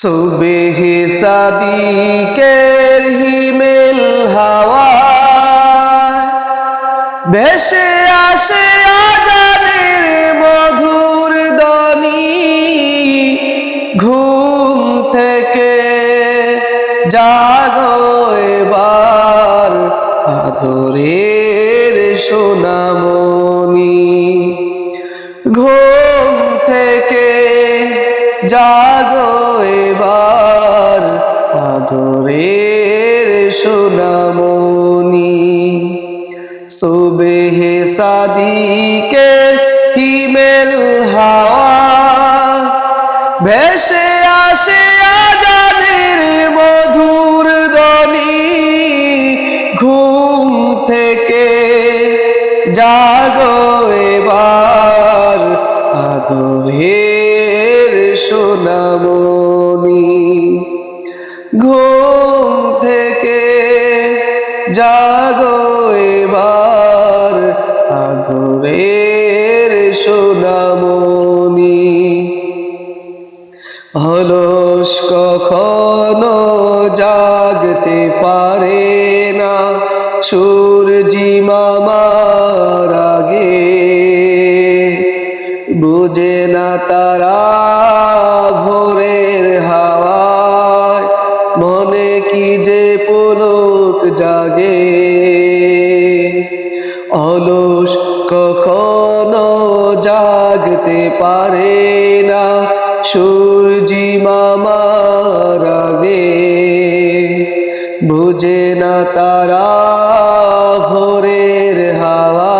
সুবেহ সাদিকের হিমেল হাওয়া। ভেসে আসে আজানের মধুর দনি ঘুম থেকে জাগো এবার আদরের সোনামণি। ঘুম থেকে জাগো এবার আদরের সোনামণি। সুবেহ সাদিকে হিমেল হাওয়া, ভেসে আসে আজানের মধুর দনি ঘুম থেকে জাগো এবার আদরের সোনামণি ঘুম থেকে জাগো এবার আদরের সোনামণি অলস কখনো জাগতে পারে না, সূর্যি মামার আগে। বুঝে না তারা ভোরের হাওয়ায় মনে কি যে পুলক জাগে? অলস কখনো জাগতে পারে না, সূর্যি মামার আগে বুঝে না তারা ভোরের হাওয়া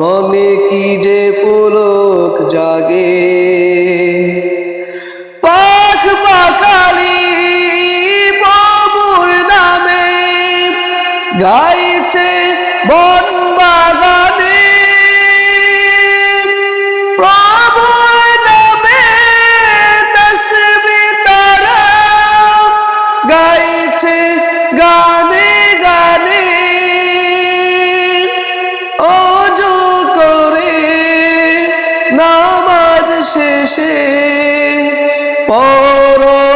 মনে কি যে পুলক জাগে? বন বাগানে প্রভুর নামে তসবি তারা গাইছে গানে গানে। অজু করে নামাজ শেষে পরশিবানী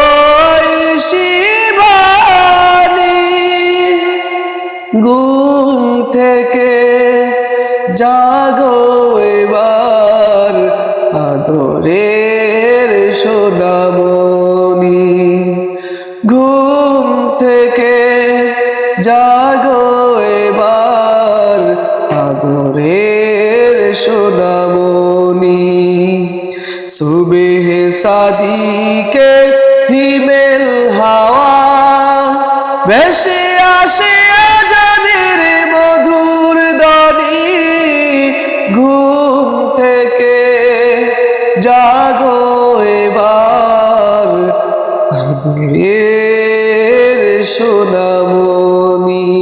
জাগো এবার আদরের সোনামণি। ঘুম থেকে জাগো এবার আদরের সোনামণি। সুবেহ সাদিকে হিমেল হাওয়া, ভেসে আসে থেকে জাগো এবার সোনামণি